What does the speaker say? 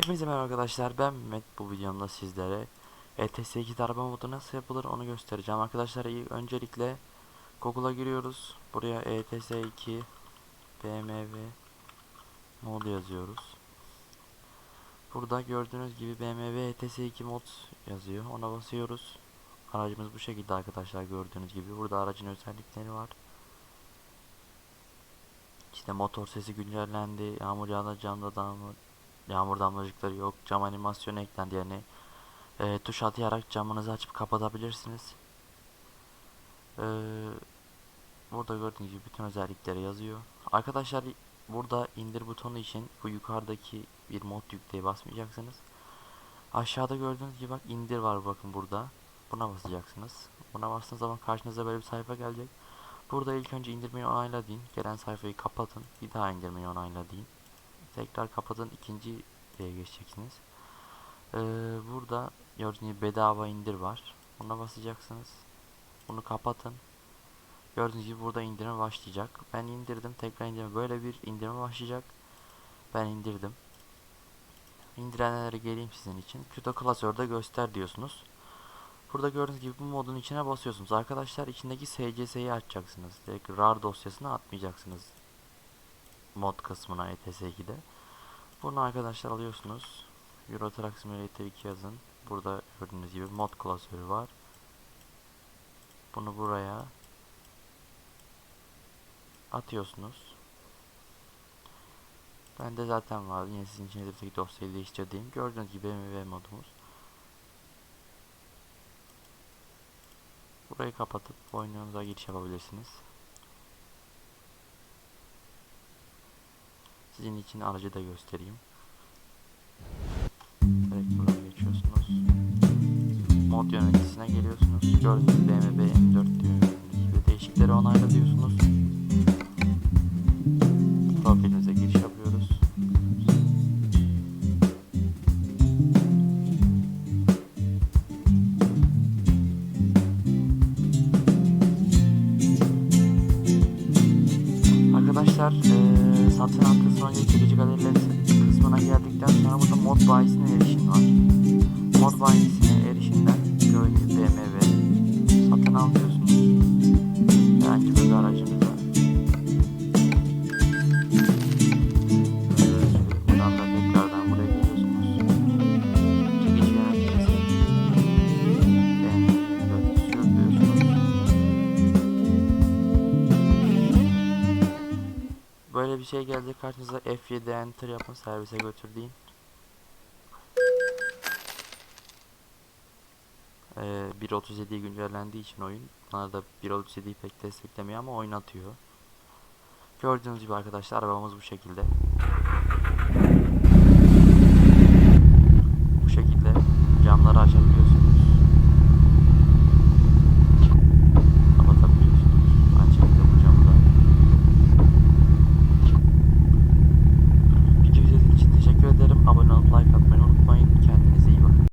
Hepinize merhaba arkadaşlar ben Mehmet. Bu videomda sizlere ETS2 araba modu nasıl yapılır onu göstereceğim. Arkadaşlar iyi öncelikle Google'a giriyoruz. Buraya E ETS2 BMW mod yazıyoruz. Burada gördüğünüz gibi BMW ETS2 mod yazıyor. Ona basıyoruz. Aracımız bu şekilde arkadaşlar gördüğünüz gibi. Burada aracın özellikleri var. İşte motor sesi güncellendi. Yağmur yağda camda damla Yağmur damlacıkları yok. Cam animasyonu eklendi yani. E, tuş atayarak camınızı açıp kapatabilirsiniz. E, burada gördüğünüz gibi bütün özellikleri yazıyor. Arkadaşlar burada indir butonu için bu yukarıdaki bir mod yükleye basmayacaksınız. Aşağıda gördüğünüz gibi bak indir var bakın burada. Buna basacaksınız. Buna bastığınız zaman karşınıza böyle bir sayfa gelecek. Burada ilk önce indirmeyi onayla deyin. Gelen sayfayı kapatın. Bir daha indirmeyi onayla deyin tekrar kapatın ikinci şeye geçeceksiniz. Ee, burada gördüğünüz gibi bedava indir var. Buna basacaksınız. Bunu kapatın. Gördüğünüz gibi burada indirme başlayacak. Ben indirdim. Tekrar indirme. Böyle bir indirme başlayacak. Ben indirdim. İndirenlere geleyim sizin için. Kutu klasörde göster diyorsunuz. Burada gördüğünüz gibi bu modun içine basıyorsunuz. Arkadaşlar içindeki SCS'yi açacaksınız. Direkt RAR dosyasını atmayacaksınız mod kısmına ETS2'de. Bunu arkadaşlar alıyorsunuz. Euro Truck Simulator 2 yazın. Burada gördüğünüz gibi mod klasörü var. Bunu buraya atıyorsunuz. Bende zaten vardı. Yine sizin için hedefdeki dosyayı değiştirdiğim. Gördüğünüz gibi BMW modumuz. Burayı kapatıp oyununuza giriş yapabilirsiniz. Sizin için aracı da göstereyim. Direkt buradan geçiyorsunuz. Mod yöneticisine geliyorsunuz. Gördüğünüz BMW M4 diyor. Gördüğünüz gibi değişikleri onayla diyorsunuz. Profilinize giriş yapıyoruz. Arkadaşlar eee satın al kısmına geçirici galeriler kısmına geldikten sonra burada mod bayisine erişim var. Mod bayisine Böyle bir şey gelecek karşınıza F7 enter yapın servise götür. Ee, 1.37 güncellendiği için oyun. Bana da 1.37'yi pek desteklemiyor ama oynatıyor. Gördüğünüz gibi arkadaşlar arabamız bu şekilde.